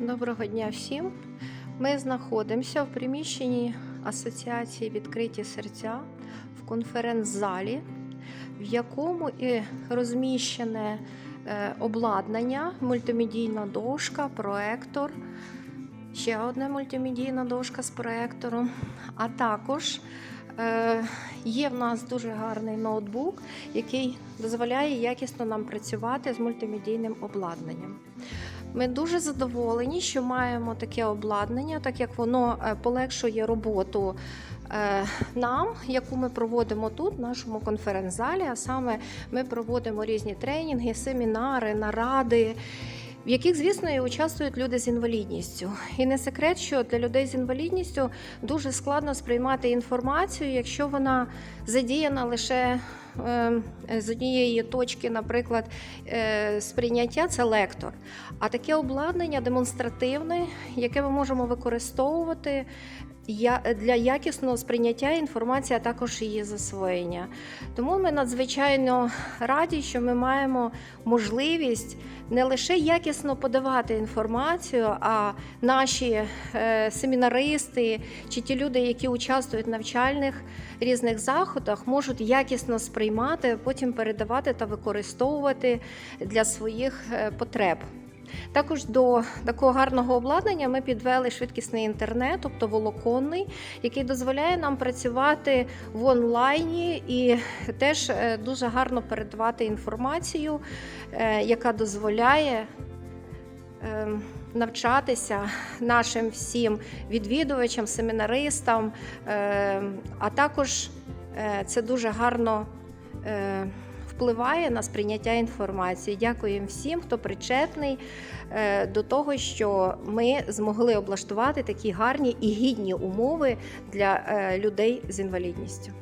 Доброго дня всім. Ми знаходимося в приміщенні Асоціації Відкриті серця в конференц-залі, в якому і розміщене е, обладнання, мультимедійна дошка, проектор, ще одна мультимедійна дошка з проектором, а також е, є в нас дуже гарний ноутбук, який дозволяє якісно нам працювати з мультимедійним обладнанням. Ми дуже задоволені, що маємо таке обладнання, так як воно е, полегшує роботу е, нам, яку ми проводимо тут, в нашому конференц-залі. А саме ми проводимо різні тренінги, семінари, наради. В яких, звісно, і участвують люди з інвалідністю. І не секрет, що для людей з інвалідністю дуже складно сприймати інформацію, якщо вона задіяна лише з однієї точки, наприклад, е, сприйняття це лектор. А таке обладнання демонстративне, яке ми можемо використовувати для якісного сприйняття інформації, а також її засвоєння. Тому ми надзвичайно раді, що ми маємо можливість не лише якісно подавати інформацію, а наші е, семінаристи чи ті люди, які участвують в навчальних різних заходах, можуть якісно сприймати, потім передавати та використовувати для своїх е, потреб. Також до такого гарного обладнання ми підвели швидкісний інтернет, тобто волоконний, який дозволяє нам працювати в онлайні і теж е, дуже гарно передавати інформацію, е, яка дозволяє е, навчатися нашим всім відвідувачам, семінаристам, е, а також це дуже гарно. Е, Впливає на сприйняття інформації. Дякуємо всім, хто причетний е, до того, що ми змогли облаштувати такі гарні і гідні умови для е, людей з інвалідністю.